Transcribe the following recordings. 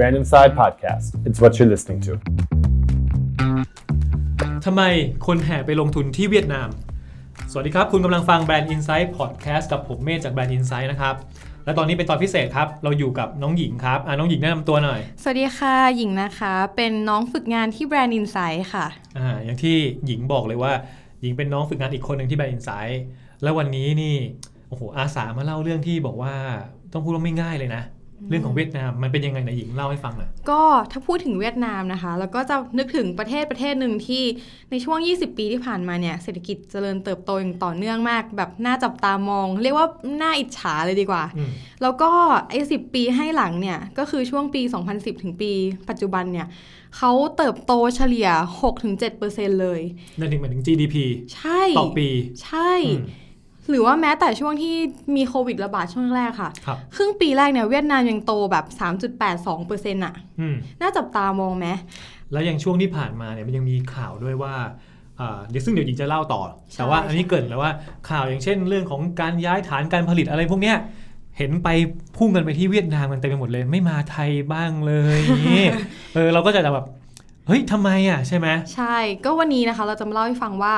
Brand Inside Podcast. It's what you're listening to. ทำไมคนแห่ไปลงทุนที่เวียดนาม สวัสดีครับ คุณกำลังฟัง Brand Insight Podcast กับผมเมธจาก Brand Insight นะครับ และตอนนี้เป็นตอนพิเศษครับ เราอยู่กับน้องหญิงครับอะน้องหญิงแนะนำตัวหน่อย สวัสดีค่ะ หญิงนะคะ เป็นน้องฝึกงานที่แบรนด์อินไซด์ค่ะ อ่าอย่างที่หญิงบอกเลยว่า หญิงเป็นน้องฝึกงานอีกคนหนึ่งที่ Brand Insight แล้ววันนี้นี่ โอ้โห อาสามาเล่าเรื่องที่บอกว่าต้องพูดว่าไม่ง่ายเลยนะ เรื่องของเวียดนามมันเป็นยังไงนะหญิงเล่าให้ฟังหน่อยก็ถ้าพูดถึงเวียดนามนะคะ แล้วก็จะนึกถึงประเทศประเทศหนึ่งที่ในช่วง 20 ปีที่ผ่านมาเนี่ยเศรษฐกิจเจริญเติบโตอย่างต่อเนื่องมาก แบบน่าจับตามอง เรียกว่าน่าอิจฉาเลยดีกว่าอืมแล้วก็ไอ้สิปีให้หลังเนี่ยก็คือช่วงปี 2010 ถึงปี ปัจจุบันเนี่ยเขาเติบโตเฉลี่ย 6-7%เลยนั่นถึงหมายถึง GDP ใช่ต่อปี ใช่อืม หรือว่าแม้แต่ช่วงที่มีโควิดระบาดช่วงแรกค่ะ ครับ ครึ่งปีแรกเนี่ยเวียดนามยังโตแบบ 3.82%อะอืม น่าจับตามองไหม แล้วยังช่วงที่ผ่านมาเนี่ยมันยังมีข่าวด้วยว่าอ่าเดี๋ยวซึ่งเดี๋ยวหญิงจะเล่าต่อ ใช่แต่ว่าอันนี้เกรินแล้วว่าข่าวอย่างเช่นเรื่องของการย้ายฐานการผลิตอะไรพวกเนี้ยเห็นไปพุ่งกันไปที่เวียดนามกันเต็มไปหมดเลย ไม่มาไทยบ้างเลยอย่างนี้เออเราก็จะแบบเฮ้ยทำไมอะใช่ไหม ใช่ ก็วันนี้นะคะเราจะมาเล่าให้ฟังว่า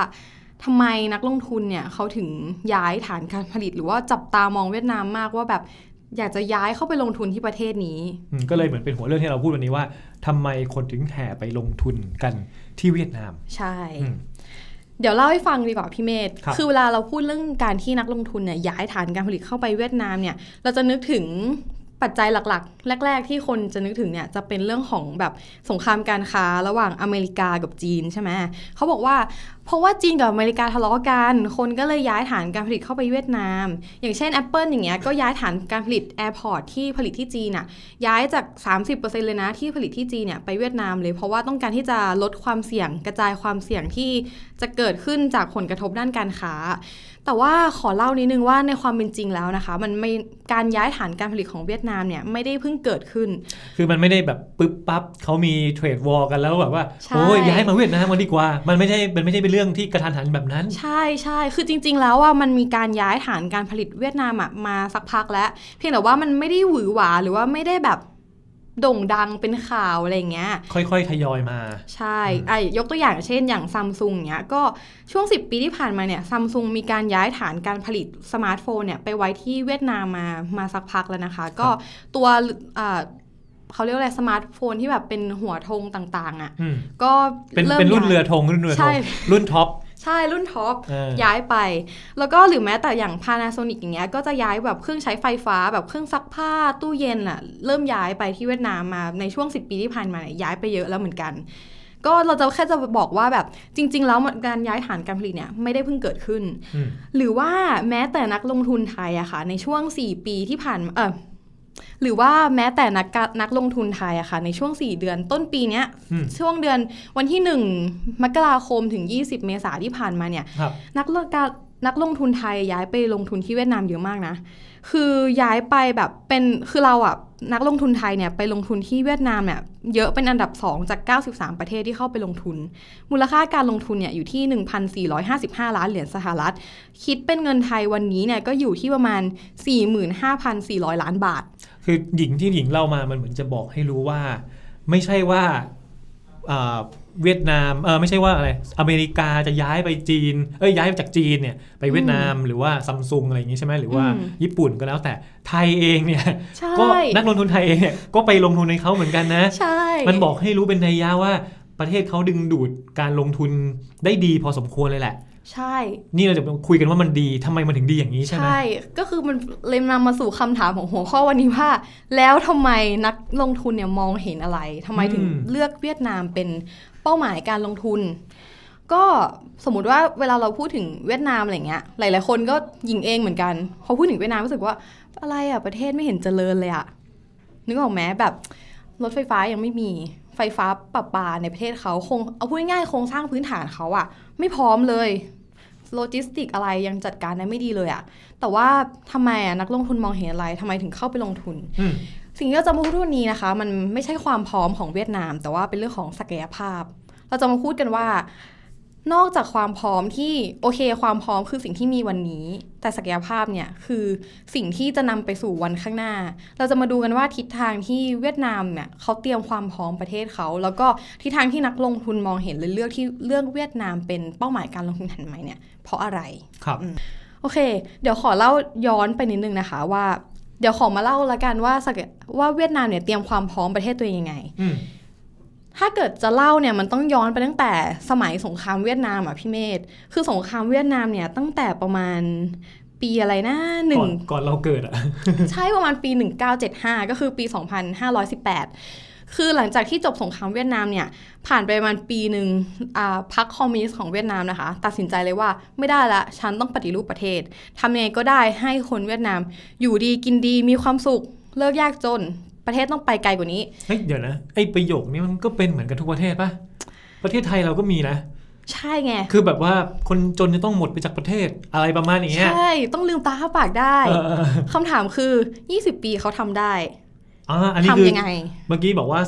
ทำไมนักลงทุนเนี่ยเขาถึงย้ายฐานการผลิต หรือว่าจับตามองเวียดนามมากว่าแบบอยากจะย้ายเข้าไปลงทุนที่ประเทศนี้อืมก็เลยเหมือนเป็นหัวเรื่องที่เราพูดวันนี้ว่าทำไมคนถึงแห่ไปลงทุนกันที่เวียดนาม ใช่อืมเดี๋ยวเล่าให้ฟังดีกว่าพี่เมธครับอเวลาเราพูดเรื่องการที่นักลงทุนเนี่ยย้ายฐานการผลิตเข้าไปเวียดนามเนี่ย เราจะนึกถึงปัจจัยหลักๆ แรก ๆ ที่คนจะนึกถึงเนี่ยจะเป็นเรื่องของแบบสงครามการค้าระหว่างอเมริกากับจีนใช่ไหมเขาบอกว่าเพราะว่าจีนกับอเมริกาทะเลาะกัน คนก็เลยย้ายฐานการผลิตเข้าไปเวียดนาม อย่างเช่น Apple อย่างเงี้ยก็ย้ายฐานการผลิต Airport ที่ผลิตที่จีนอะย้ายจาก 30%เลยนะที่ผลิตที่จีนเนี่ยไปเวียดนามเลย เพราะว่าต้องการที่จะลดความเสี่ยงกระจายความเสี่ยงที่จะเกิดขึ้นจากผลกระทบด้านการค้า แต่ว่าขอเล่านิดนึงว่าในความเป็นจริงแล้วนะคะ มันไม่การย้ายฐานการผลิตของเวียดนามเนี่ยไม่ได้เพิ่งเกิดขึ้น คือมันไม่ได้แบบปึ๊บปั๊บเขามีเทรดวอลกันแล้วแบบว่าใช่โอ้ยย้ายมาเวียดนามกันดีกว่า มันไม่ใช่มันไม่ใช่เป็นเรื่องที่กระทันหันแบบนั้น ใช่ใช่คือจริง ๆ แล้วอะมันมีการย้ายฐานการผลิตเวียดนามอะมาสักพักแล้ว เพียงแต่ว่ามันไม่ได้หวือหวาหรือว่าไม่ได้แบบโด่งดังเป็นข่าวอะไรอย่างเงี้ย ค่อยๆ ทยอยมา ใช่ไอ้ยกตัวอย่างเช่นอย่างซัมซุงเนี้ยก็ช่วง 10 ปีที่ผ่านมาเนี่ยซัมซุงมีการย้ายฐานการผลิตสมาร์ทโฟนเนี่ยไปไว้ที่เวียดนามมามาสักพักแล้วนะคะ ก็ตัวอ่า เขาเรียกว่าอะไรสมาร์ทโฟนที่แบบเป็นหัวธงต่างๆอะ่ะอืมก็เป็นริ่มเป็นรุ่นย้ายเรือธงรุ่นเรือธใช่งรุ่นท็อปใช่รุ่นท็อปเออย้ายไป แล้วก็หรือแม้แต่อย่าง Panasonic อย่างเงี้ยก็จะย้ายแบบเครื่องใช้ไฟฟ้าแบบเครื่องซักผ้าตู้เย็นอะเริ่มย้ายไปที่เวียดนามมาในช่วง 10 ปีที่ผ่านมาเนี่ยย้ายไปเยอะแล้วเหมือนกัน ก็เราจะแค่จะบอกว่าแบบจริง ๆ แล้วการย้ายฐานการผลิตเนี่ยไม่ได้เพิ่งเกิดขึ้นอืมหรือว่าแม้แต่นักลงทุนไทยอะค่ะในช่วง 4 ปีที่ผ่านมาเออ หรือว่าแม้แต่นักกะนักลงทุนไทยอะค่ะในช่วง 4 เดือนต้นปีเนี้ยอืมช่วงเดือนวันที่ 1 มกราคมถึง 20 เมษาที่ผ่านมาเนี่ยครับนักลงการนักลงทุนไทยย้ายไปลงทุนที่เวียดนามเยอะมากนะ คือย้ายไปแบบเป็นคือเราอะนักลงทุนไทยเนี่ยไปลงทุนที่เวียดนามเนี่ยเยอะเป็นอันดับ 2 จาก 93 ประเทศที่เข้าไปลงทุน มูลค่าการลงทุนเนี่ยอยู่ที่ 1,455 ล้านเหรียญสหรัฐ คิดเป็นเงินไทยวันนี้เนี่ยก็อยู่ที่ประมาณ 45,400 ล้านบาท คือหญิงที่หญิงเล่ามามันเหมือนจะบอกให้รู้ว่า ไม่ใช่ว่าอ่า เวียดนามเออไม่ใช่ว่าอะไรอเมริกาจะย้ายไปจีน เอ้ยย้ายจากจีนเนี่ยไปเวียดนามหรือว่าซัมซุงอะไรอย่างงี้ใช่ไหมหรือว่าอืมญี่ปุ่นก็แล้วแต่ไทยเองเนี่ยใช่ก็นักลงทุนไทยเองเนี่ยก็ไปลงทุนในเขาเหมือนกันนะใช่มันบอกให้รู้เป็นนัยยะว่าประเทศเขาดึงดูดการลงทุนได้ดีพอสมควรเลยแหละ ใช่ นี่เราจะคุยกันว่ามันดีทำไมมันถึงดีอย่างนี้ใช่ไหมใช่ ก็คือมันเลยนำมาสู่คำถามของหัวข้อวันนี้ว่า แล้วทำไมนักลงทุนเนี่ยมองเห็นอะไรทำไมถึงอืมเลือกเวียดนามเป็นเป้าหมายการลงทุน ก็สมมติว่าเวลาเราพูดถึงเวียดนามอะไรเงี้ย หลาย ๆ คนก็ยิงเองเหมือนกันพอพูดถึงเวียดนามรู้สึกว่าอะไรอะประเทศไม่เห็นเจริญเลยอะนึกออกไหมแบบรถไฟฟ้ายังไม่มีไฟฟ้าประปาในประเทศเขาคงเอาพูดง่ายๆโครงสร้างพื้นฐานเขาอะไม่พร้อมเลย โลจิสติกอะไรยังจัดการได้ไม่ดีเลยอะแต่ว่าทำไมอะนักลงทุนมองเห็นอะไรทำไมถึงเข้าไปลงทุนอืมสิ่งที่เราจะมาพูดวันนี้นะคะ มันไม่ใช่ความพร้อมของเวียดนาม แต่ว่าเป็นเรื่องของศักยภาพ เราจะมาพูดกันว่า นอกจากความพร้อมที่โอเค ความพร้อมคือสิ่งที่มีวันนี้ แต่ศักยภาพเนี่ยคือสิ่งที่จะนำไปสู่วันข้างหน้า เราจะมาดูกันว่าทิศทางที่เวียดนามเนี่ยเขาเตรียมความพร้อมประเทศเขา แล้วก็ทิศทางที่นักลงทุนมองเห็นเลยเลือกที่เลือกเวียดนามเป็นเป้าหมายการลงทุนหันใหม่เนี่ยเพราะอะไรครับโอเค เดี๋ยวขอเล่าย้อนไปนิดนึงนะคะว่า เดี๋ยวขอมาเล่าละกันว่าศักยว่าเวียดนามเนี่ยเตรียมความพร้อมประเทศตัวเองยังไงอืม ถ้าเกิดจะเล่าเนี่ยมันต้องย้อนไปตั้งแต่สมัยสงครามเวียดนามอะพี่เมธคือสงครามเวียดนามเนี่ยตั้งแต่ประมาณปีอะไรนะหนึ่ก่งอนก่อนเราเกิดอะใช่ประมาณปี 1975 ก็คือปี 2518 คือหลังจากที่จบสงครามเวียดนามเนี่ยผ่านไปประมาณปีหนึ่งอ่าพรรคคอมมิวนิสต์ของเวียดนามนะคะ ตัดสินใจเลยว่าไม่ได้ละฉันต้องปฏิรูปประเทศทำยังไงก็ได้ให้คนเวียดนามอยู่ดีกินดีมีความสุขเลิกยากจน ประเทศต้องไปไกลกว่านี้เฮ้ยเดี๋ยวนะไอ้ประโยคนี้มันก็เป็นเหมือนกันทุกประเทศปะประเทศไทยเราก็มีนะ ใช่ไง คือแบบว่าคนจนจะต้องหมดไปจากประเทศอะไรประมาณอย่างเงี้ยใช่ ต้องลืมตาข้าปากได้เออเออคำถามคือ 20 ปีเขาทำได้อ่าอันนี้คือทำยังไง เมื่อกี้บอกว่า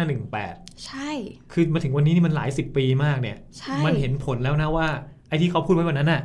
2518 ใช่ คือมาถึงวันนี้นี่มันหลายสิบปีมากเนี่ยใช่มันเห็นผลแล้วนะว่าไอ้ที่เขาพูดไว้วันนั้นน่ะ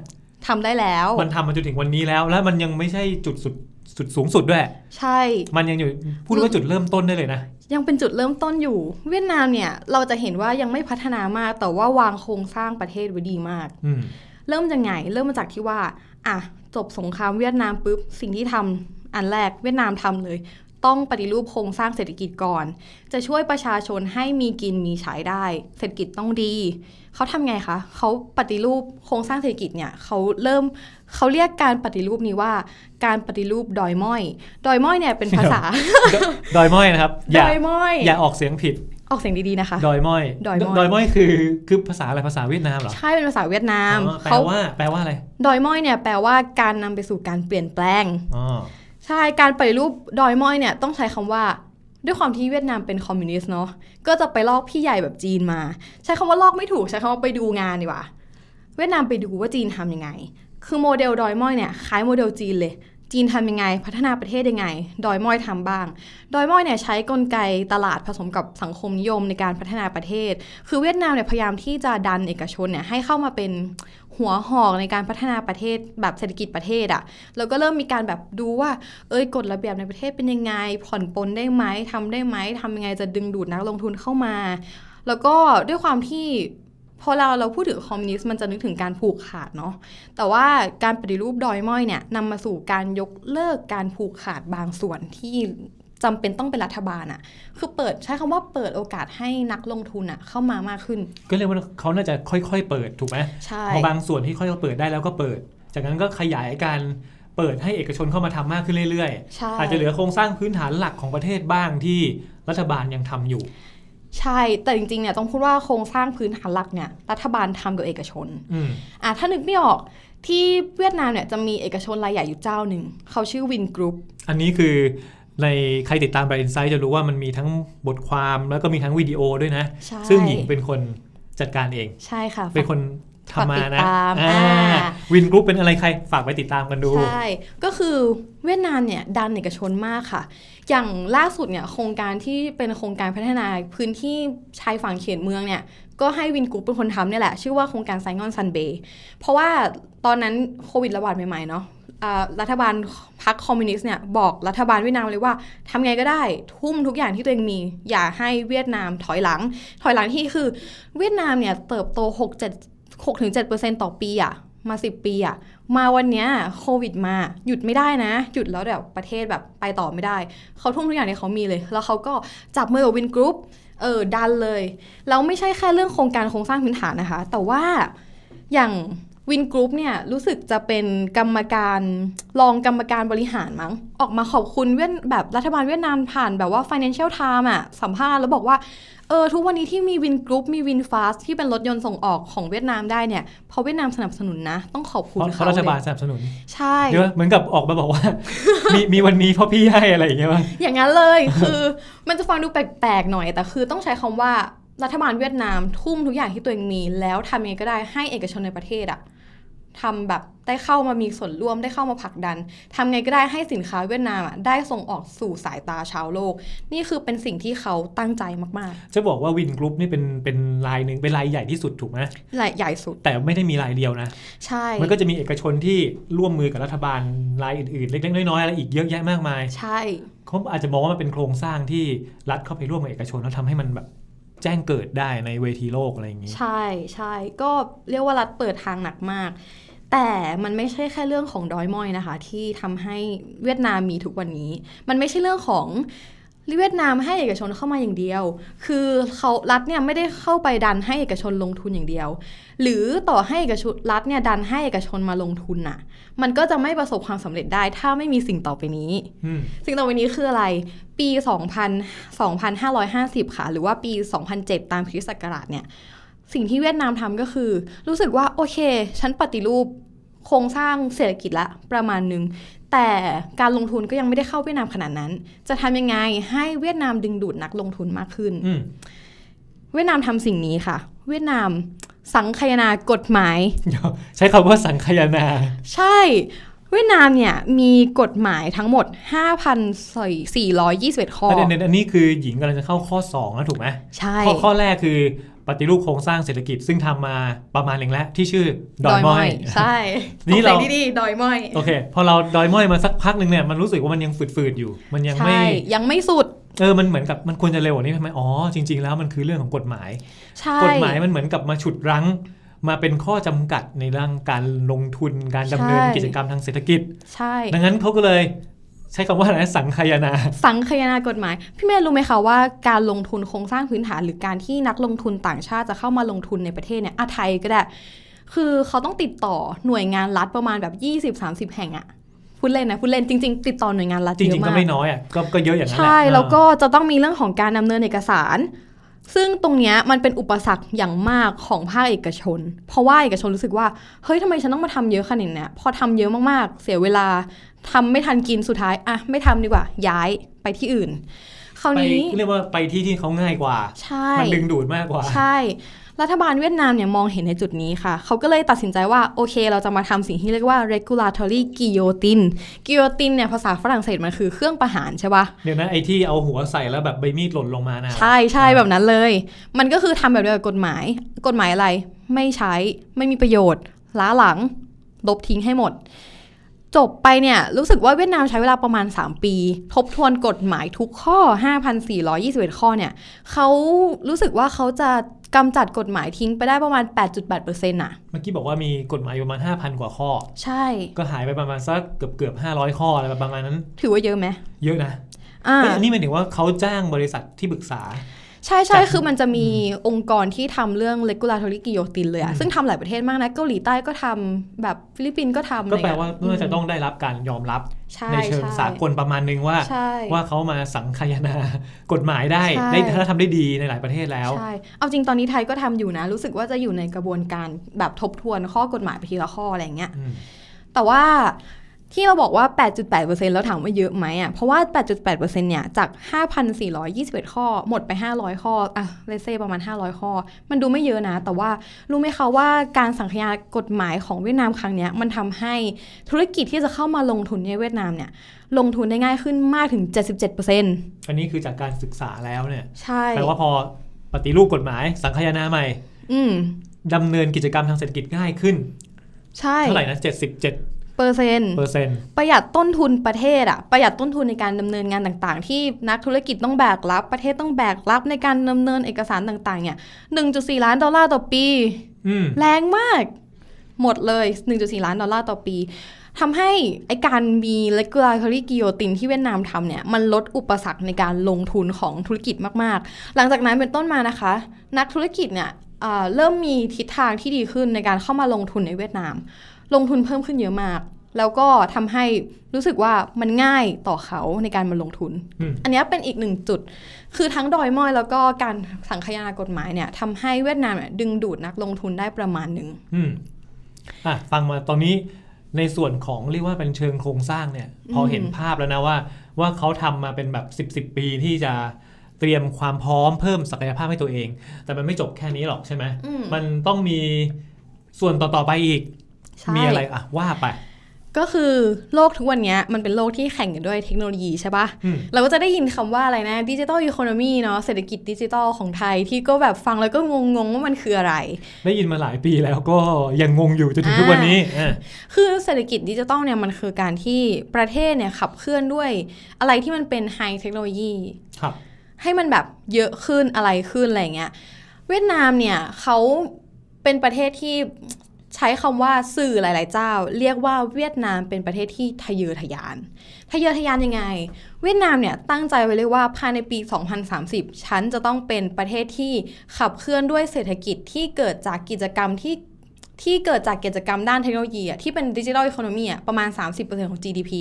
ทำได้แล้ว มันทำมาจนถึงวันนี้แล้ว แล้วมันยังไม่ใช่จุดสุด สุดสูงสุดด้วย ใช่ มันยังอยู่พูดว่าจุดเริ่มต้นได้เลยนะ ยังเป็นจุดเริ่มต้นอยู่ เวียดนามเนี่ย เราจะเห็นว่ายังไม่พัฒนามาก แต่ว่าวางโครงสร้างประเทศไว้ดีมากอืมเริ่มจากไงเริ่มมาจากที่ว่า อะจบสงครามเวียดนามปุ๊บสิ่งที่ทำอันแรกเวียดนามทำเลย ต้องปฏิรูปโครงสร้างเศรษฐกิจก่อน จะช่วยประชาชนให้มีกินมีใช้ได้ เศรษฐกิจต้องดี เขาทำไงคะเขาปฏิรูปโครงสร้างเศรษฐกิจเนี่ยเขาเริ่มเขาเรียกการปฏิรูปนี้ว่าการปฏิรูปดอยม้อย ดอยม้อยเนี่ยเป็นภาษา ดอยม้อยนะครับอดย่าอยม้อยอย่าออกเสียงผิดออกเสียงดีๆนะคะ ดอยม้อย ดอยม้อยดอยม้อยคือคือภาษาอะไรภาษาเวียดนามเหรอ ใช่เป็นภาษาเวียดนามอ๋อแปลเขาว่าแปลว่าอะไร ดอยม้อยเนี่ยแปลว่าการนำไปสู่การเปลี่ยนแปลงอ๋อ ใช่การไปรูปดอยม้อยเนี่ยต้องใช้คำว่าด้วยความที่เวียดนามเป็นคอมมิวนิสต์เนาะก็จะไปลอกพี่ใหญ่แบบจีนมา ใช้คำว่าลอกไม่ถูกใช้คำว่าไปดูงานดีกว่า เวียดนามไปดูว่าจีนทำยังไง คือโมเดลดอยม้อยเนี่ยคล้ายโมเดลจีนเลย จีนทำยังไง พัฒนาประเทศยังไง ดอยม้อยทำบ้าง ดอยม้อยเนี่ยใช้กลไกตลาดผสมกับสังคมนิยมในการพัฒนาประเทศ คือเวียดนามเนี่ยพยายามที่จะดันเอกชนเนี่ยให้เข้ามาเป็น หัวหอกในการพัฒนาประเทศแบบเศรษฐกิจประเทศอะ่ะแล้วก็เริ่มมีการแบบดูว่า เอ้ยกฎระเบียบในประเทศเป็นยังไง ผ่อนปลนได้ไหมทำได้ไหมทำยังไงจะดึงดูดนักลงทุนเข้ามา แล้วก็ด้วยความที่พอเราเราพูดถึงคอมมิวนิสต์มันจะนึกถึงการผูกขาดเนาะแต่ว่าการปฏิรูปดอยม้อยเนี่ยนำมาสู่การยกเลิกการผูกขาดบางส่วนที่ จำเป็นต้องเป็นรัฐบาลอะคือเปิดใช้คำว่าเปิดโอกาสให้นักลงทุนอะเข้ามามากขึ้น ก็เรียกว่าเขาน่าจะค่อยๆ เปิดถูกไหมใช่พอบางส่วนที่ค่อยๆเปิดได้แล้วก็เปิด จากนั้นก็ขยายการเปิดให้เอกชนเข้ามาทำมากขึ้นเรื่อยใช่ๆอาจจะเหลือโครงสร้างพื้นฐานหลักของประเทศบ้างที่รัฐบาลยังทำอยู่ ใช่ แต่จริงๆ เนี่ยต้องพูดว่าโครงสร้างพื้นฐานหลักเนี่ยรัฐบาลทำกับเอกชนอืมอะถ้านึกไม่ออกที่เวียดนามเนี่ยจะมีเอกชนรายใหญ่อยู่เจ้าหนึ่งเขาชื่อวินกรุ๊ป อันนี้คือ ในใครติดตาม Bright Insight จะรู้ว่ามันมีทั้งบทความแล้วก็มีทั้งวิดีโอด้วยนะ ใช่ ซึ่งหญิงเป็นคนจัดการเอง ใช่ค่ะ เป็นคนทำมานะฝากติดตามอ่าอ่า วินกรุ๊ปเป็นอะไรใครฝากไปติดตามกันดู ใช่ ก็คือเวียดนามเนี่ยดันเอกชนมากค่ะ อย่างล่าสุดเนี่ยโครงการที่เป็นโครงการพัฒนาพื้นที่ชายฝั่งเขตเมืองเนี่ย ก็ให้วินกรุ๊ปเป็นคนทำเนี่ยแหละ ชื่อว่าโครงการไซงอนซันเบย์เพราะว่าตอนนั้นโควิดระบาดใหม่ๆเนาะอ่า รัฐบาลพรรคคอมมิวนิสต์เนี่ยบอกรัฐบาลเวียดนามเลยว่าทำไงก็ได้ทุ่มทุกอย่างที่ตัวเองมี อย่าให้เวียดนามถอยหลัง ถอยหลังที่คือเวียดนามเนี่ยเติบโต 6 7 6ถึง7%ต่อปีอะมา10ปีอะมาวันเนี้ยโควิดมาหยุดไม่ได้นะ หยุดแล้วเดี๋ยวประเทศแบบไปต่อไม่ได้ เขาทุ่มทุกอย่างที่เขามีเลย แล้วเขาก็จับมือกับวินกรุ๊ปเออดันเลย แล้วไม่ใช่แค่เรื่องโครงการโครงสร้างพื้นฐานนะคะ แต่ว่าอย่าง วินกรุ๊ปเนี่ยรู้สึกจะเป็นกรรมการรองกรรมการบริหารมั้ง ออกมาขอบคุณเวียดแบบรัฐบาลเวียดนามผ่านแบบว่า Financial Times อะสัมภาษณ์แล้วบอกว่าเออทุกวันนี้ที่มีวินกรุ๊ปมีวินฟาสที่เป็นรถยนต์ส่งออกของเวียดนามได้เนี่ยเพราะเวียดนามสนับสนุนนะ ต้องขอบคุณเพราะเพเขาราะรัฐบาลเลยสนับสนุน ใช่เดี๋ยวเหมือนกับออกมาบอกว่า มีมีวันนี้เพราะพี่ให้อะไรอย่างเงี้ยป่ะอย่างนั้นเลยคือมันจะฟังดูแปลกๆหน่อยแต่คือต้องใช้คำว่า รัฐบาลเวียดนามทุ่มทุกอย่างที่ตัวเองมี แล้วทำยังไงก็ได้ให้เอกชนในประเทศอะทำแบบได้เข้ามามีส่วนร่วมได้เข้ามาผลักดันทำไงก็ได้ให้สินค้าเวียดนามอะได้ส่งออกสู่สายตาชาวโลก นี่คือเป็นสิ่งที่เขาตั้งใจมากจะบอกว่าวินกรุ๊ปนี่เป็นเป็นรายหนึ่งเป็นรายใหญ่ที่สุดถูกไหมๆและใหญ่สุดแต่ไม่ได้มีรายเดียวนะ ใช่มันก็จะมีเอกชนที่ร่วมมือกับรัฐบาลรายอื่นๆ เล็กๆน้อยๆอะไรอีกเยอะแยะมากมาย ใช่ เขาอาจจะมองว่ามันเป็นโครงสร้างที่รัฐเข้าไปร่วมกับเอกชนแล้วทำให้มันแบบ แจ้งเกิดได้ในเวทีโลกอะไรอย่างนี้ ใช่ใช่ก็เรียกว่ารัฐเปิดทางหนักมาก แต่มันไม่ใช่แค่เรื่องของดอยม้อยนะคะ ที่ทำให้เวียดนามมีทุกวันนี้ มันไม่ใช่เรื่องของ เวียดนามให้เอกชนเข้ามาอย่างเดียว คือเขารัฐเนี่ยไม่ได้เข้าไปดันให้เอกชนลงทุนอย่างเดียว หรือต่อให้เอกชนรัฐเนี่ยดันให้เอกชนมาลงทุนน่ะ มันก็จะไม่ประสบความสำเร็จได้ ถ้าไม่มีสิ่งต่อไปนี้อืมสิ่งต่อไปนี้คืออะไร ปี 2000 2550 ค่ะ หรือว่าปี 2007 ตามคริสต์ศักราชเนี่ย สิ่งที่เวียดนามทำก็คือ รู้สึกว่าโอเค ฉันปฏิรูปโครงสร้างเศรษฐกิจละประมาณหนึ่ง แต่การลงทุนก็ยังไม่ได้เข้าเวียดนามขนาดนั้น จะทำยังไงให้เวียดนามดึงดูดนักลงทุนมากขึ้น อืมเวียดนามทำสิ่งนี้ค่ะ เวียดนามสังคายนากฎหมายเดี๋ยวใช้คำว่าสังคายนา ใช่ เวียดนามเนี่ยมีกฎหมายทั้งหมด 5,421 ข้อ ประเด็นอันนี้คือหญิงกำลังจะเข้าข้อ2แล้วถูกไหมใช่ ข้อข้อแรกคือ ปฏิรูปโครงสร้างเศรษฐกิจซึ่งทำมาประมาณหนึ่งแล้วที่ชื่อดอยม้อย ใช่นี่เราออกสียงดีๆดอยม้อยโอเค พอเราดอยม้อยมาสักพักหนึ่งเนี่ยมันรู้สึกว่ามันยังฝืดๆอยู่ มันยังไม่ใช่ยังไม่สุดเออ มันเหมือนกับมันควรจะเร็วกว่านี้ใช่ไหมอ๋อ จริง ๆ แล้วมันคือเรื่องของกฎหมายใช่กฎหมายมันเหมือนกับมาฉุดรั้ง มาเป็นข้อจำกัดในเรื่องการลงทุน การดำเนินกิจกรรมทางเศรษฐกิจ ใช่ ดังนั้นเขาก็เลย ใช้คำว่าอะไรนะสังคายนา สังคายนากฎหมาย พี่เมย์รู้ไหมคะว่าการลงทุนโครงสร้างพื้นฐาน หรือการที่นักลงทุนต่างชาติจะเข้ามาลงทุนในประเทศเนี่ยอาไทยก็ได้ คือเขาต้องติดต่อหน่วยงานรัฐประมาณแบบ 20-30 แห่งอะพูดเล่นนะพูดเล่นจริง ๆ ติดต่อหน่วยงานรัฐจเยริงอะๆก็มากไม่น้อยอะก็ก็เยอะอย่างนั้นแหละใช่เออแล้วก็จะต้องมีเรื่องของการดำเนินเอกสาร ซึ่งตรงเนี้ยมันเป็นอุปสรรคอย่างมากของภาคเอกชน เพราะว่าเอกชนรู้สึกว่า เฮ้ยทำไมฉันต้องมาทำเยอะขนาดเนี้ยพอทำเยอะมากๆ เสียเวลาทำไม่ทันกินสุดท้ายอะไม่ทำดีกว่า ย้ายไปที่อื่นคราวไปนี้เรียกว่าไปที่ที่เขาง่ายกว่า ใช่ มันดึงดูดมากกว่า ใช่ รัฐบาลเวียดนามเนี่ยมองเห็นในจุดนี้ค่ะ เขาก็เลยตัดสินใจว่า โอเค เราจะมาทำสิ่งที่เรียกว่า regulatory guillotine guillotine เนี่ยภาษาฝรั่งเศสมันคือเครื่องประหารใช่ปะเดี๋ยวนะไอ้ที่เอาหัวใส่แล้วแบบใบมีดหล่นลงมานะ ใช่ใช่แบบนั้นเลย มันก็คือทำแบบเดียวกับกฎหมาย กฎหมายอะไร ไม่ใช้ ไม่มีประโยชน์ ล้าหลังลบทิ้งให้หมด จบไปเนี่ย รู้สึกว่าเวียดนามใช้เวลาประมาณ 3 ปี ทบทวนกฎหมายทุกข้อ 5,421 ข้อเนี่ยเขารู้สึกว่าเขาจะกำจัดกฎหมายทิ้งไปได้ประมาณ 8.8%น่ะ เมื่อกี้บอกว่ามีกฎหมายอยู่ประมาณ 5,000 กว่าข้อ ใช่ ก็หายไปประมาณสักเกือบเกือบ500 ข้ออะไรประมาณนั้น ถือว่าเยอะไหม เยอะนะอ่าเฮ้ยอันนี้หมายถึงว่าเขาจ้างบริษัทที่ปรึกษา ใช่ใช่จากคือมันจะมีองค์กรที่ทำเรื่อง regulatory guillotine เลยอะอืมซึ่งทำหลายประเทศมากนะ เกาหลีใต้ก็ทำแบบฟิลิปปินส์ก็ทำก็แปลอะไรว่าเงี้ยเมื่อจะต้องได้รับการยอมรับใช่ในเชิงใช่สากลประมาณนึงว่าใช่ว่าเขามาสังคายนากฎหมายได้ใช่ได้ถ้าทำได้ดีในหลายประเทศแล้วใช่เอาจริงตอนนี้ไทยก็ทำอยู่นะ รู้สึกว่าจะอยู่ในกระบวนการแบบทบทวนข้อกฎหมายไปทีละข้ออะไรอย่างเงี้ยอืมแต่ว่า ที่เราบอกว่า 8.8%แล้วถามว่าเยอะไหมอะ เพราะว่า 8.8%เนี่ยจาก 5,421 ข้อ หมดไป 500 ข้อ อะเลเซ่ประมาณ 500 ข้อ มันดูไม่เยอะนะ แต่ว่ารู้ไหมคะว่าการสังคายนากฎหมายของเวียดนามครั้งเนี้ยมันทำให้ธุรกิจที่จะเข้ามาลงทุนในเวียดนามเนี่ยลงทุนได้ง่ายขึ้นมากถึง 77%อันนี้คือจากการศึกษาแล้วเนี่ยใช่แปลว่าพอปฏิรูปกฎหมายสังคายนาใหม่ อืมดำเนินกิจกรรมทางเศรษฐกิจง่ายขึ้นใช่เท่าไหร่นะ77 เเปอร์เซ็นต์ปอร์เซ็นต์ประหยัดต้นทุนประเทศอะประหยัดต้นทุนในการดำเนินงานต่างๆ ที่นักธุรกิจต้องแบกรับ ประเทศต้องแบกรับในการดำเนินเอกสารต่างๆเนี่ย1.4ล้านดอลลาร์ต่อปีอืมแรงมาก หมดเลย 1.4 ล้านดอลลาร์ต่อปีทำให้ไอการมี regulatory guillotine ที่เวียดนามทำเนี่ย มันลดอุปสรรคในการลงทุนของธุรกิจมาก ๆ หลังจากนั้นเป็นต้นมานะคะ นักธุรกิจเนี่ยเอ่อเริ่มมีทิศทางที่ดีขึ้นในการเข้ามาลงทุนในเวียดนาม ลงทุนเพิ่มขึ้นเยอะมาก แล้วก็ทำให้รู้สึกว่ามันง่ายต่อเขาในการมาลงทุนอืมอันเนี้ยเป็นอีกหนึ่งจุด คือทั้งดอยม้อยแล้วก็การสังคายนากฎหมายเนี่ยทำให้เวียดนามเนี่ยดึงดูดนักลงทุนได้ประมาณหนึ่งอืมอะฟังมาตอนนี้ในส่วนของเรียกว่าเป็นเชิงโครงสร้างเนี่ย พอเห็นภาพแล้วนะว่า ว่าเขาทำมาเป็นแบบ 10บสปีที่จะเตรียมความพร้อมเพิ่มศักยภาพให้ตัวเอง แต่มันไม่จบแค่นี้หรอกใช่ไหมอืมมันต้องมีส่วนต่อ ๆ ไปอีกใช่ มีอะไรอะว่าไป ก็คือโลกทุกวันเนี้ยมันเป็นโลกที่แข่งกันด้วยเทคโนโลยีใช่ปะอืมเราก็จะได้ยินคำว่าอะไรนะดิจิตอลอีโคโนมีเนาะเศรษฐกิจดิจิตอลของไทยที่ก็แบบฟังแล้วก็งงๆว่ามันคืออะไร ได้ยินมาหลายปีแล้วก็ยังงงอยู่จนถึงทุกวันนี้อะคือเศรษฐกิจดิจิตอลเนี่ยมันคือการที่ประเทศเนี่ยขับเคลื่อนด้วยอะไรที่มันเป็นไฮเทคโนโลยีครับให้มันแบบเยอะขึ้นอะไรขึ้นอะไรเงี้ย เวียดนามเนี่ยเขาเป็นประเทศที่ ใช้คำว่าสื่อหลาย ๆ เจ้า เรียกว่าเวียดนามเป็นประเทศที่ทะเยอทะยาน ทะเยอทะยานยังไง เวียดนามเนี่ยตั้งใจไว้เลยว่าภายในปี 2030 ฉันจะต้องเป็นประเทศที่ขับเคลื่อนด้วยเศรษฐกิจที่เกิดจากกิจกรรมที่ที่เกิดจากกิจกรรมด้านเทคโนโลยีที่เป็นดิจิทัลอีโคโนมีประมาณ 30%ของ GDP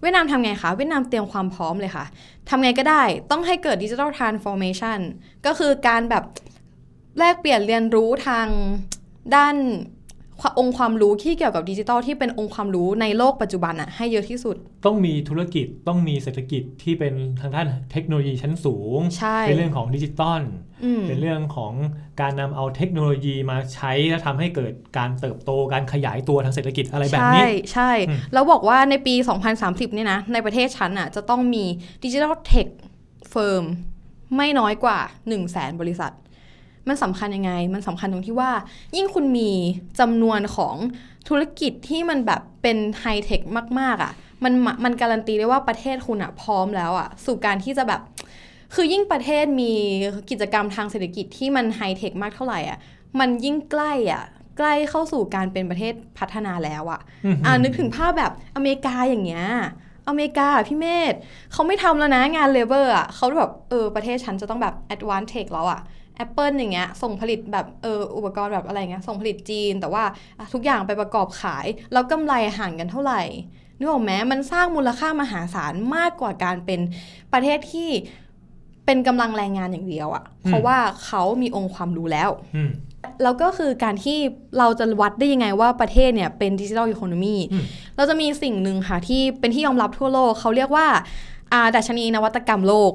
เวียดนามทำไงคะ เวียดนามเตรียมความพร้อมเลยค่ะทำไงก็ได้ต้องให้เกิดดิจิทัลทรานส์ฟอร์เมชันก็คือการแบบแลกเปลี่ยนเรียนรู้ทางด้าน องค์ความรู้ที่เกี่ยวกับดิจิทัลที่เป็นองค์ความรู้ในโลกปัจจุบันอะให้เยอะที่สุด ต้องมีธุรกิจต้องมีเศรษฐกิจที่เป็นทางด้านเทคโนโลยีชั้นสูงเป็นเรื่องของดิจิตอลเป็นเรื่องของการนำเอาเทคโนโลยีมาใช้และทำให้เกิดการเติบโตการขยายตัวทางเศรษฐกิจอะไรแบบนี้ ใช่ใช่แล้วบอกว่าในปี 2030 เนี่ยนะ ในประเทศฉันอะจะต้องมีดิจิทัลเทคเฟิร์มไม่น้อยกว่า 1 0 0 0 0แสนบริษัท มันสำคัญยังไง มันสำคัญตรงที่ว่า ยิ่งคุณมีจำนวนของธุรกิจที่มันแบบเป็นไฮเทคมาก ๆอะ มันมันการันตีได้ว่าประเทศคุณอะพร้อมแล้วอะสู่การที่จะแบบคือยิ่งประเทศมีกิจกรรมทางเศรษฐกิจที่มันไฮเทคมากเท่าไหร่อะ มันยิ่งใกล้อะ ใกล้เข้าสู่การเป็นประเทศพัฒนาแล้วอะอืมอ่านึกถึงภาพแบบอเมริกาอย่างเงี้ย อเมริกาอะพี่เมธเขาไม่ทำแล้วนะงานเลเบอร์อะเขาแบบเออประเทศฉันจะต้องแบบ advance tech แล้วอะ Apple อย่างเงี้ยส่งผลิตแบบเอออุปกรณ์แบบอะไรเงี้ยส่งผลิตจีน แต่ว่าอะทุกอย่างไปประกอบขาย แล้วกำไรห่างกันเท่าไหร่นึกออกไหมมันสร้างมูลค่ามหาศาลมากกว่าการเป็นประเทศที่เป็นกำลังแรงงานอย่างเดียวอะ เพราะว่าเขามีองค์ความรู้แล้วอืมแล้วก็คือการที่เราจะวัดได้ยังไงว่าประเทศเนี่ยเป็นดิจิทัลอีโคโนมีอืมเราจะมีสิ่งหนึ่งค่ะที่เป็นที่ยอมรับทั่วโลกเขาเรียกว่าอ่าดัชนีนวัตกรรมโลก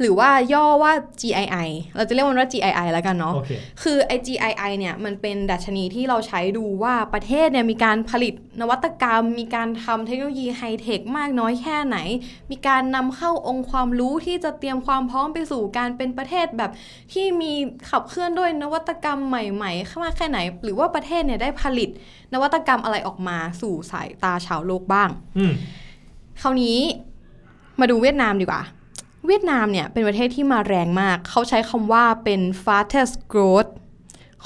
หรือว่าย่อว่า GII เราจะเรียกมันว่า GII แล้วกันเนาะโอเคคือไอ GII เนี่ยมันเป็นดัชนีที่เราใช้ดูว่าประเทศเนี่ยมีการผลิตนวัตกรรม มีการทำเทคโนโลยีไฮเทคมากน้อยแค่ไหน มีการนำเข้าองค์ความรู้ที่จะเตรียมความพร้อมไปสู่การเป็นประเทศแบบที่มีขับเคลื่อนด้วยนวัตกรรมใหม่ๆมากแค่ไหน หรือว่าประเทศเนี่ยได้ผลิตนวัตกรรมอะไรออกมาสู่สายตาชาวโลกบ้างอืมคราวนี้มาดูเวียดนามดีกว่า เวียดนามเนี่ยเป็นประเทศที่มาแรงมาก เขาใช้คำว่าเป็น fastest growth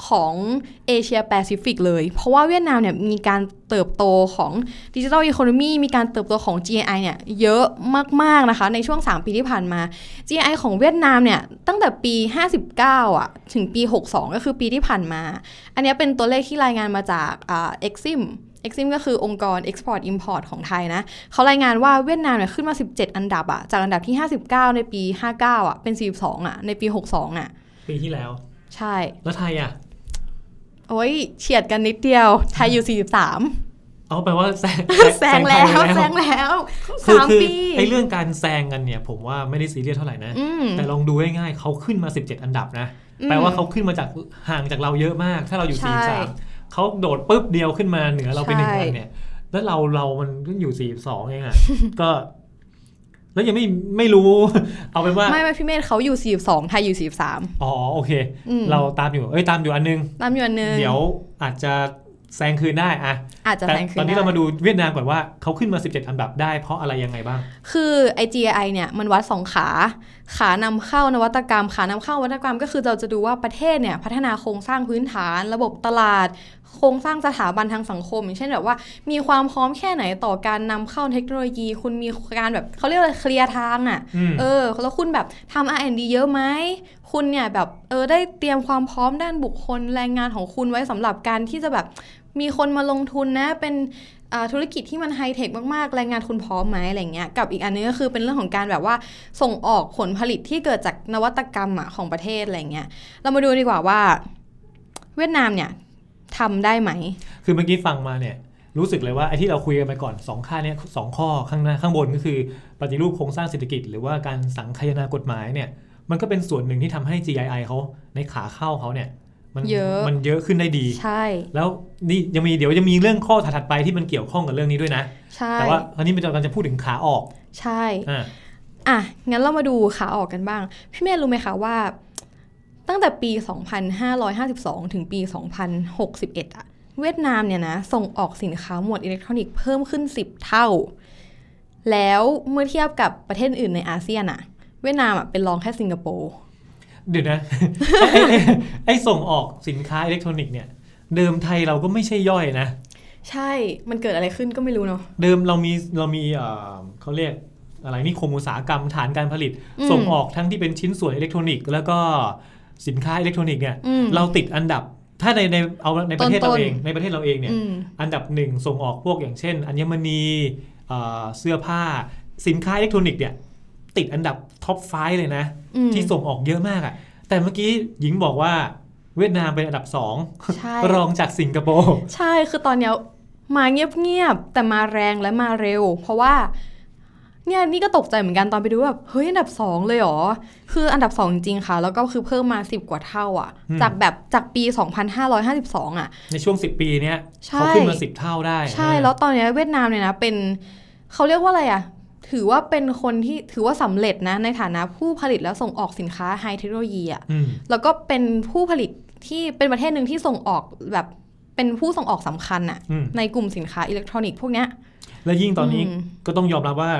ของเอเชียแปซิฟิกเลย เพราะว่าเวียดนามเนี่ยมีการเติบโตของดิจิทัลอีโคโนมีมีการเติบโตของ GNI เนี่ยเยอะมาก ๆ นะคะ ในช่วง 3 ปีที่ผ่านมา GNI ของเวียดนามเนี่ยตั้งแต่ปี 59 อะ ถึงปี 62 ก็คือปีที่ผ่านมา อันนี้เป็นตัวเลขที่รายงานมาจากอ่า Exim Exim ก็คือองค์กร Export Import ของไทยนะเขารายงานว่าเวียดนามเนี่ยขึ้นมา 17 อันดับอะจากอันดับที่ 59 ในปี 59อะเป็น 42อะในปี 62อะปีที่แล้ว ใช่ แล้วไทยอะโอ้ยเฉียดกันนิดเดียว ไทยอยู่ 43เอาแปลว่าแซงแซงแล้วไทยไปแซงแล้วคือสามคือปีไอ้เรื่องการแซงกันเนี่ย ผมว่าไม่ได้ซีเรียสเท่าไหร่นะอืมแต่ลองดูง่ายๆเขาขึ้นมา 17 อันดับนะอืมแปลว่าเขาขึ้นมาจากห่างจากเราเยอะมาก ถ้าเราอยู่ใช่43 เขาโดดปุ๊บเดียวขึ้นมาเหนือเราไปหนึ่งใช่อันเนี่ย แล้วเราเรามันก็อยู่42เองอะก็แล้วยังไม่ไม่รู้ เอาเป็นว่าไม่ไม่พี่เมธเขาอยู่ 42 ไทยอยู่ 43 อ๋อโอเคอืมเราตามอยู่เอ้ยตามอยู่อันนึง ตามอยู่อันนึง เดี๋ยวอาจจะแซงคืนได้อะอาจจะแต่แซงขึ้นตอนนี้ได้เรามาดูเวียดนามก่อนว่าเขาขึ้นมา 17 อันดับได้เพราะอะไรยังไงบ้าง คือไอ GI เนี่ยมันวัดสองขา ขานำเข้านวัตกรรม ขานำเข้านวัตกรรมก็คือเราจะดูว่าประเทศเนี่ยพัฒนาโครงสร้างพื้นฐาน ระบบตลาด โครงสร้างสถาบันทางสังคม อย่างเช่นแบบว่า มีความพร้อมแค่ไหนต่อการนำเข้าเทคโนโลยี คุณมีการแบบเขาเรียกอะไรเคลียร์ทางอะ่ะอืมเออแล้วคุณแบบทำ R&D เยอะไหมคุณเนี่ยแบบเออได้เตรียมความพร้อมด้านบุคคลแรงงานของคุณไว้สำหรับการที่จะแบบมีคนมาลงทุนนะเป็นอ่าธุรกิจที่มันไฮเทคมากๆ แรงงานคุณพร้อมไหมอะไรเงี้ย กับอีกอันนึงก็คือเป็นเรื่องของการแบบว่าส่งออกผลผลิตที่เกิดจากนวัตกรรมอะของประเทศอะไรเงี้ย เรามาดูดีกว่าว่า เวียดนามเนี่ย ทำได้ไหม คือเมื่อกี้ฟังมาเนี่ยรู้สึกเลยว่าไอ้ที่เราคุยกันไปก่อนสองข้อเนี่ยสองข้อข้างหน้าข้างบนก็คือปฏิรูปโครงสร้างเศรษฐกิจ หรือว่าการสังคายนากฎหมายเนี่ยมันก็เป็นส่วนหนึ่งที่ทำให้ GII เขาในขาเข้าเขาเนี่ยมันเยอะมันเยอะขึ้นได้ดี ใช่ แล้วนี่ยังมีเดี๋ยวจะมีเรื่องข้อถัดๆไปที่มันเกี่ยวข้องกับเรื่องนี้ด้วยนะ ใช่ แต่ว่าอันนี้เป็นกำลังจะพูดถึงขาออก ใช่อ่าอะ งั้นเรามาดูขาออกกันบ้าง พี่เมย์รู้ไหมคะว่า ตั้งแต่ปี 2552 ถึงปี 2061อะเวียดนามเนี่ยนะส่งออกสินค้าหมวดอิเล็กทรอนิกส์เพิ่มขึ้น 10 เท่า แล้วเมื่อเทียบกับประเทศอื่นในอาเซียนอะเวียดนามอะเป็นรองแค่สิงคโปร์เดี๋ยวนะ ไอ้ไอ้ไอ้ไอ้ส่งออกสินค้าอิเล็กทรอนิกส์เนี่ย เดิมไทยเราก็ไม่ใช่ย่อยนะ ใช่มันเกิดอะไรขึ้นก็ไม่รู้เนาะเดิมเรามีเรามีเอ่อเขาเรียกอะไรนี่คมอุตสาหกรรมฐานการผลิตอืมส่งออกทั้งที่เป็นชิ้นส่วนอิเล็กทรอนิกส์แล้วก็ สินค้าอิเล็กทรอนิกส์เนี่ยอืมเราติดอันดับถ้าในในเอาในประเทศต้เรานๆเองในประเทศเราเองเนี่ยอืมอันดับหนึ่งส่งออกพวกอย่างเช่น อัญมณีเอ่อเสื้อผ้าสินค้าอิเล็กทรอนิกส์เนี่ยติดอันดับท็อปไฟเลยนะอืมที่ส่งออกเยอะมากอะแต่เมื่อกี้หญิงบอกว่าเวียดนามเป็นอันดับสองใช่รองจากสิงคโปร์ใช่คือตอนเนี้ยมาเงียบๆแต่มาแรงและมาเร็ว เพราะว่า เนี่ยนี่ก็ตกใจเหมือนกันตอนไปดูแบบเฮ้ยอันดับสองเลยเหรอ คืออันดับสองจริงๆค่ะ แล้วก็คือเพิ่มมา 10 กว่าเท่าอะ อืม จากแบบจากปี 2552 อะ ในช่วง 10 ปีเนี้ยใช่ เขาขึ้นมา 10 เท่าได้ใช่แล้วตอนเนี้ยเวียดนามเนี่ยนะเป็นเขาเรียกว่าอะไรอะ ถือว่าเป็นคนที่ถือว่าสำเร็จนะ ในฐานะผู้ผลิตและส่งออกสินค้าไฮเทคโนโลยีอะ อืมแล้วก็เป็นผู้ผลิตที่เป็นประเทศหนึ่งที่ส่งออกแบบเป็นผู้ส่งออกสำคัญอะอืมในกลุ่มสินค้าอิเล็กทรอนิกส์พวกเนี้ยและยิ่งตอนนี้อืม ก็ต้องยอมรับว่า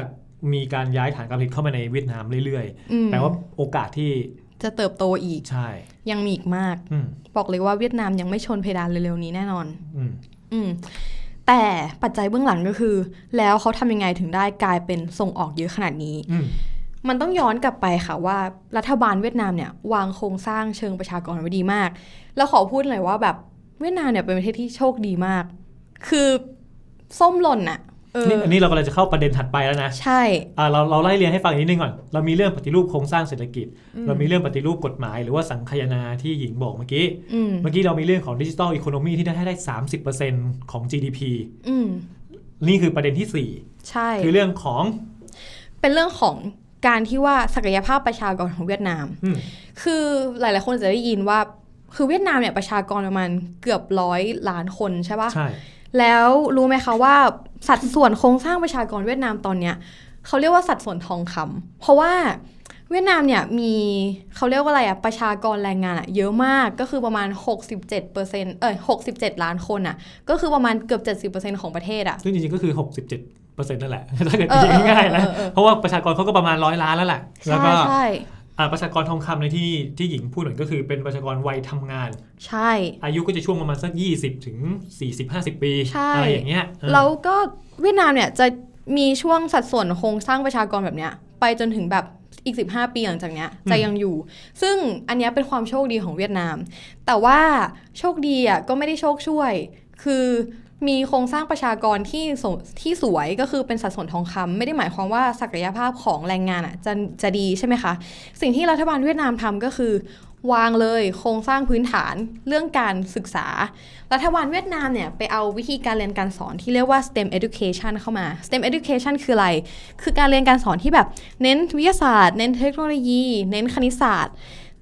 มีการย้ายฐานการผลิตเข้ามาในเวียดนามเรื่อยอืมๆแต่ว่าโอกาสที่จะเติบโตอีก ใช่ ยังมีอีกมากอืมบอกเลยว่าเวียดนามยังไม่ชนเพดานเร็วๆนี้แน่นอนอืมอืมแต่ปัจจัยเบื้องหลังก็คือ แล้วเขาทำยังไงถึงได้กลายเป็นส่งออกเยอะขนาดนี้อืมมันต้องย้อนกลับไปค่ะว่ารัฐบาลเวียดนามเนี่ย วางโครงสร้างเชิงประชากรไว้ดีมาก แล้วขอพูดเลยว่าแบบเวียดนามเนี่ยเป็นประเทศที่โชคดีมาก คือส้มหล่นอะเออ นี่อันนี้เรากำลังจะเข้าประเด็นถัดไปแล้วนะใช่อ่าเราเราไล่เรียงให้ฟังอีกนิดนึงก่อนเรามีเรื่องปฏิรูปโครงสร้างเศรษฐกิจอืมเรามีเรื่องปฏิรูปกฎหมาย หรือว่าสังคายนาที่หญิงบอกเมื่อกี้อืมเมื่อกี้เรามีเรื่องของดิจิ t a ลอีโคโนมีที่ได้ให้ได้30%ของ GDP อืมนี่คือประเด็นที่ใช่4คือเรื่องของ เป็นเรื่องของการที่ว่าศักยภาพประชากรของเวียดนามอืมคือหลาย ๆ คนจะได้ยินว่า คือเวียดนามเนี่ยประชากรประมาณเกือบร้อยล้านคนใช่ปะใช่ แล้วรู้ไหมคะว่าสัดส่วนโครงสร้างประชากรเวียดนามตอนเนี้ยเขาเรียกว่าสัดส่วนทองคำเพราะว่าเวียดนามเนี่ยมีเขาเรียกว่าอะไรอะประชากรแรงงานอะเยอะมากก็คือประมาณ 67เปอร์เซ็นต์เอ้ย67 ล้านคนอะก็คือประมาณเกือบ 70%ของประเทศอะซึ่งจริงๆก็คือ 67%นั่นแหละถ้าเกิดเออตีง่ายๆนะเออเออเออเพราะว่าประชากรเขาก็ประมาณร้อยล้านแล้วแหละแล้วใช่ก็ใช่อ่า ประชากรทองคำในที่ที่หญิงพูดหน่อยก็คือเป็นประชากรวัยทำงาน ใช่ อายุก็จะช่วงประมาณสัก20ถึง40 50 ปีใช่อะไรอย่างเงี้ยเออแล้วก็เวียดนามเนี่ยจะมีช่วงสัดส่วนโครงสร้างประชากรแบบเนี้ยไปจนถึงแบบอีก 15 ปีหลังจากเนี้ยจะยังอยู่ ซึ่งอันเนี้ยเป็นความโชคดีของเวียดนาม แต่ว่าโชคดีอะก็ไม่ได้โชคช่วย คือ มีโครงสร้างประชากรที่สที่สวยก็คือเป็นสัดส่วนทองคำไม่ได้หมายความว่าศักยภาพของแรงงานอะจะจะดีใช่ไหมคะ สิ่งที่รัฐบาลเวียดนามทำก็คือ วางเลยโครงสร้างพื้นฐานเรื่องการศึกษา รัฐบาลเวียดนามเนี่ยไปเอาวิธีการเรียนการสอนที่เรียกว่า STEM education เข้ามา STEM education คืออะไร คือการเรียนการสอนที่แบบเน้นวิทยาศาสตร์ เน้นเทคโนโลยี เน้นคณิตศาสตร์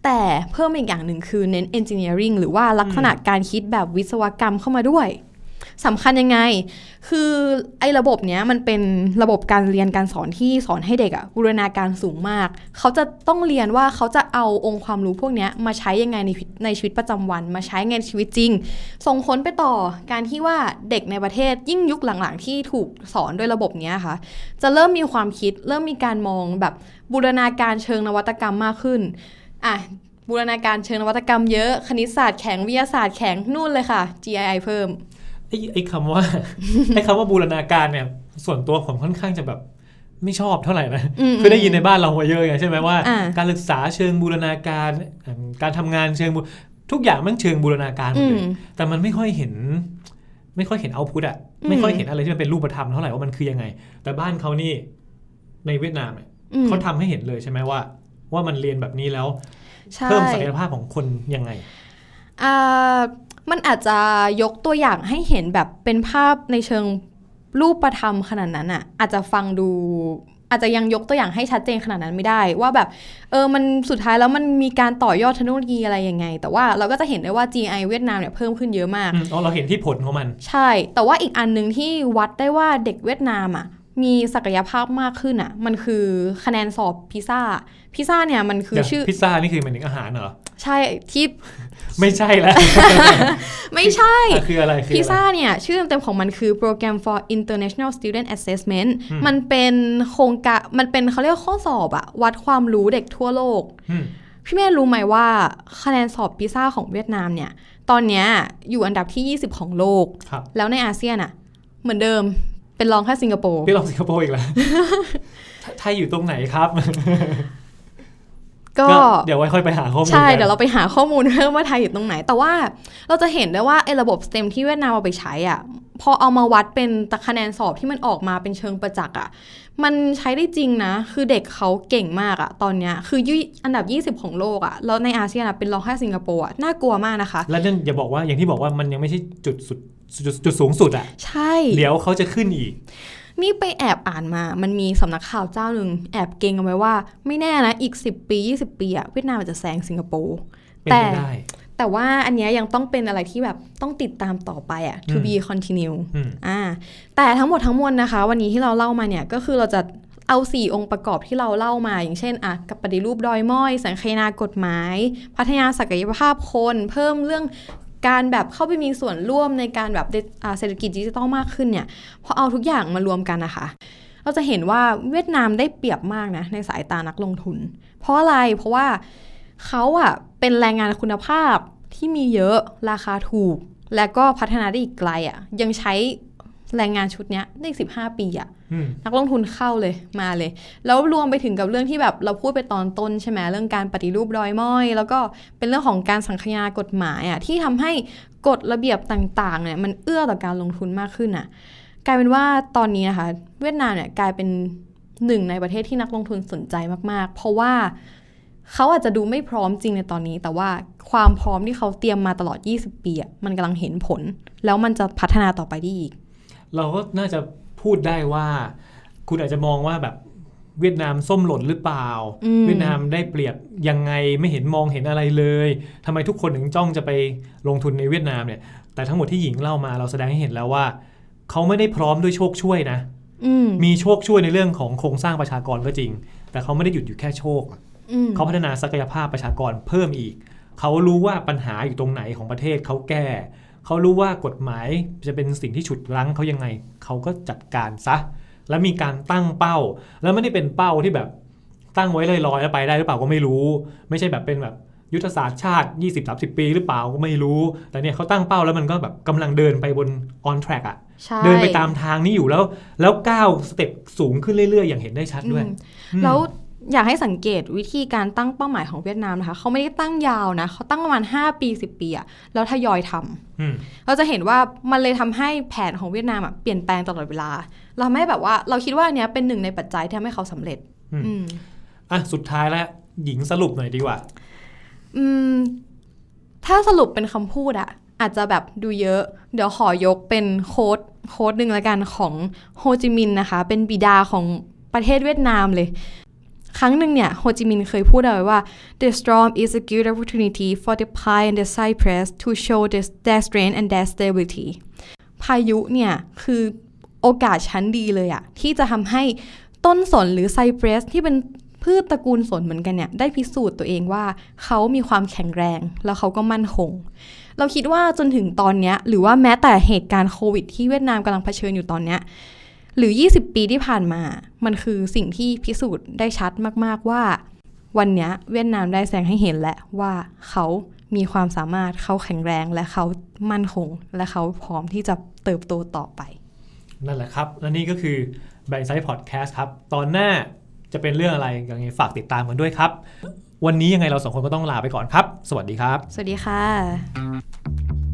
แต่เพิ่มอีกอย่างหนึ่งคือเน้น engineering หรือว่าลักษณะการคิดแบบวิศวกรรมเข้ามาด้วย สำคัญยังไง คือไอ้ระบบเนี้ยมันเป็นระบบการเรียนการสอนที่สอนให้เด็กอะบูรณาการสูงมาก เขาจะต้องเรียนว่าเขาจะเอาองค์ความรู้พวกเนี้ยมาใช้ยังไงในในชีวิตประจำวัน มาใช้ในชีวิตจริง ส่งผลไปต่อการที่ว่าเด็กในประเทศยิ่งยุคหลังๆ ที่ถูกสอนด้วยระบบเนี้ยค่ะ จะเริ่มมีความคิด เริ่มมีการมองแบบบูรณาการเชิงนวัตกรรมมากขึ้นอะบูรณาการเชิงนวัตกรรมเยอะ คณิตศาสตร์แข็ง วิทยาศาสตร์แข็งนู่นเลยค่ะ GII เพิ่ม ไอ้ไอ้คำว่าไอ้คำว่าบูรณาการเนี่ย ส่วนตัวผมค่อนข้างจะแบบไม่ชอบเท่าไหร่นะอืมคือได้ยินในบ้านเรามาเยอะไงใช่ไหมว่าอ่า การศึกษาเชิงบูรณาการอ่าการทำงานเชิงบูทุกอย่างมันเชิงบูรณาการหมอืดเลมยแต่มันไม่ค่อยเห็น ไม่ค่อยเห็นเอาพุทอะอืมไม่ค่อยเห็นอะไรที่มันเป็นรูปธรรมเท่าไหร่ว่ามันคือยังไง แต่บ้านเขานี่ในเวียดนามเนี่ยอืมเขาทำให้เห็นเลยใช่ไหมว่า ว่ามันเรียนแบบนี้แล้วใช่เพิ่มศักยภาพของคนยังไงอ่า มันอาจจะยกตัวอย่างให้เห็นแบบเป็นภาพในเชิงรูปประธรรมขนาดนั้นอะอาจจะฟังดูอาจจะยังยกตัวอย่างให้ชัดเจนขนาดนั้นไม่ได้ ว่าแบบเออมันสุดท้ายแล้วมันมีการต่อยอดเทคโนโลยีอะไรยังไง แต่ว่าเราก็จะเห็นได้ว่า GI เวียดนามเนี่ยเพิ่มขึ้นเยอะมากอืมอ๋อเราเห็นที่ผลของมัน ใช่ แต่ว่าอีกอันหนึ่งที่วัดได้ว่าเด็กเวียดนามอะ มีศักยภาพมากขึ้นอะ มันคือคะแนนสอบพิซ่า พิซ่าเนี่ยมันคือเดี๋ยวชื่อพิซซ่านี่คือหมายถึงอาหารเหรอ ใช่ที่ไม่ใช่แล้ว ไม่ใช่อะคืออะไรคือพิอะไรซ่าเนี่ย ชื่อเต็มๆของมันคือ Program for International Student Assessment มันเป็นโครงการมันเป็นเขาเรียกว่าข้อสอบอะวัดความรู้เด็กทั่วโลกอืมพี่เมย์รู้ไหมว่าคะแนนสอบพิซ่าของเวียดนามเนี่ย ตอนเนี้ยอยู่อันดับที่ 20 ของโลกครับแล้วในอาเซียนอะเหมือนเดิม เป็นรองแค่สิงคโปร์ พี่ลองสิงคโปร์อีกแล้วไทยอยู่ตรงไหนครับ ก็เดี๋ยวไว้ค่อยไปหาข้อมูลใช่กันเดี๋ยวเราไปหาข้อมูลเพิ่มว่าไทยอยู่ตรงไหน แต่ว่าเราจะเห็นได้ว่าไอ้ระบบ STEM ที่เวียดนามเอาไปใช้อะพอเอามาวัดเป็นคะแนนสอบที่มันออกมาเป็นเชิงประจักษ์อะ มันใช้ได้จริงนะ คือเด็กเขาเก่งมากอะ ตอนเนี้ยคือยุอันดับ 20 ของโลกอะ แล้วในอาเซียนอะเป็นรองแค่สิงคโปร์อะ น่ากลัวมากนะคะ แล้วนั่นอย่าบอกว่าอย่างที่บอกว่ามันยังไม่ใช่จุดสุด จุดจุดสูงสุดอะใช่เดี๋ยวเขาจะขึ้นอีก นี่ไปแอบอ่านมา มันมีสำนักข่าวเจ้าหนึ่งแอบเก่งเอาไว้ว่า ไม่แน่นะ อีก 10 ปี 20 ปีอะเวียดนามอาจจะแซงสิงคโปร์เป็นแต่ไปได้แต่ว่าอันเนี้ยยังต้องเป็นอะไรที่แบบต้องติดตามต่อไปอะ to อืม be continue อืมอ่าแต่ทั้งหมดทั้งมวลนะคะ วันนี้ที่เราเล่ามาเนี่ยก็คือเราจะเอา4องค์ประกอบที่เราเล่ามา อย่างเช่นอะกับปฏิรูปดอยม้อย สังคายนากฎหมาย พัฒนาศักยภาพคน เพิ่มเรื่อง การแบบเข้าไปมีส่วนร่วมในการแบบเศรษฐกิจดิจิตอลมากขึ้นเนี่ยพอเอาทุกอย่างมารวมกันนะคะเราจะเห็นว่าเวียดนามได้เปรียบมากนะในสายตานักลงทุน เพราะอะไรเพราะว่าเขาอะเป็นแรงงานคุณภาพที่มีเยอะราคาถูก และก็พัฒนาได้อีกไกลอะยังใช้ แรงงานชุดเนี้ยได้อีก15ปีอะอืมนักลงทุนเข้าเลยมาเลย แล้วรวมไปถึงกับเรื่องที่แบบเราพูดไปตอนต้นใช่ไหมเรื่องการปฏิรูปดอยม้อย แล้วก็เป็นเรื่องของการสังคายากฎหมายอะที่ทำให้กฎระเบียบต่างๆเนี่ยมันเอื้อต่อการลงทุนมากขึ้นอะกลายเป็นว่าตอนนี้นะคะเวียดนามเนี่ยกลายเป็นหนึ่งในประเทศที่นักลงทุนสนใจมากๆ เพราะว่าเขาอาจจะดูไม่พร้อมจริงในตอนนี้ แต่ว่าความพร้อมที่เขาเตรียมมาตลอด 20 ปีอะมันกำลังเห็นผล แล้วมันจะพัฒนาต่อไปได้อีก เราก็น่าจะพูดได้ว่า คุณอาจจะมองว่าแบบเวียดนามส้มหล่นหรือเปล่าอืมเวียดนามได้เปรียบยังไงไม่เห็นมองเห็นอะไรเลยทำไมทุกคนถึงจ้องจะไปลงทุนในเวียดนามเนี่ย แต่ทั้งหมดที่หญิงเล่ามาเราแสดงให้เห็นแล้วว่า เขาไม่ได้พร้อมด้วยโชคช่วยนะอืมมีโชคช่วยในเรื่องของโครงสร้างประชากรก็จริง แต่เขาไม่ได้หยุดอยู่แค่โชคอืมเขาพัฒนาศักยภาพประชากรเพิ่มอีก เขารู้ว่าปัญหาอยู่ตรงไหนของประเทศเขาแก้ เขารู้ว่ากฎหมายจะเป็นสิ่งที่ฉุดรั้งเขายังไง เขาก็จัดการซะ แล้วมีการตั้งเป้า แล้วไม่ได้เป็นเป้าที่แบบตั้งไว้ลอยๆแล้วไปได้หรือเปล่าก็ไม่รู้ ไม่ใช่แบบเป็นแบบยุทธศาสตร์ชาติ 20-30 ปีหรือเปล่าก็ไม่รู้ แต่เนี่ยเขาตั้งเป้าแล้วมันก็แบบกำลังเดินไปบน on track อะใช่เดินไปตามทางนี้อยู่แล้ว แล้วก้าวสเต็ปสูงขึ้นเรื่อยๆ อย่างเห็นได้ชัดด้วยอืมอืมแล้ว อยากให้สังเกตวิธีการตั้งเป้าหมายของเวียดนามนะคะเขาไม่ได้ตั้งยาวนะเขาตั้งประมาณ 5 ปี 10 ปีอะแล้วทยอยทำอืมเราจะเห็นว่ามันเลยทำให้แผนของเวียดนามอะเปลี่ยนแปลงตลอดเวลา เราไม่แบบว่าเราคิดว่าอันเนี้ยเป็นหนึ่งในปัจจัยที่ทำให้เขาสำเร็จอืมอืมอะสุดท้ายแล้วหญิงสรุปหน่อยดีกว่า อืม ถ้าสรุปเป็นคำพูดอะอาจจะแบบดูเยอะ เดี๋ยวขอยกเป็นโค้ดโค้ดหนึ่งละกันของโฮจิมินห์นะคะ เป็นบิดาของประเทศเวียดนามเลย ครั้งหนึ่งเนี่ยโฮจิมินห์เคยพูดเอาไว้ว่า the storm is a good opportunity for the pine and the cypress to show their, their strength and their stability พายุเนี่ยคือโอกาสชั้นดีเลยอะที่จะทำให้ต้นสนหรือไซเ r รสที่เป็นพืชตระกูลสนเหมือนกันเนี่ยได้พิสูจน์ตัวเองว่าเขามีความแข็งแรงแล้วเขาก็มั่นคง เราคิดว่าจนถึงตอนเนี้ยหรือว่าแม้แต่เหตุการณ์โควิดที่เวียดนามกำลังเผชิญอยู่ตอนเนี้ย หรือ 20 ปีที่ผ่านมา มันคือสิ่งที่พิสูจน์ได้ชัดมาก ๆ ว่า วันเนี้ยเวียดนามได้แสดงให้เห็นแล้วว่าเขามีความสามารถเขาแข็งแรงและเขามั่นคง และเขาพร้อมที่จะเติบโตต่อไป นั่นแหละครับ และนี่ก็คือแบงค์ไซด์พอดแคสต์ครับ ตอนหน้าจะเป็นเรื่องอะไรยังไงฝากติดตามกันด้วยครับ วันนี้ยังไงเราสองคนก็ต้องลาไปก่อนครับ สวัสดีครับ สวัสดีค่ะ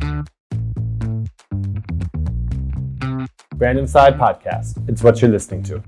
Random Side Podcast. It's what you're listening to.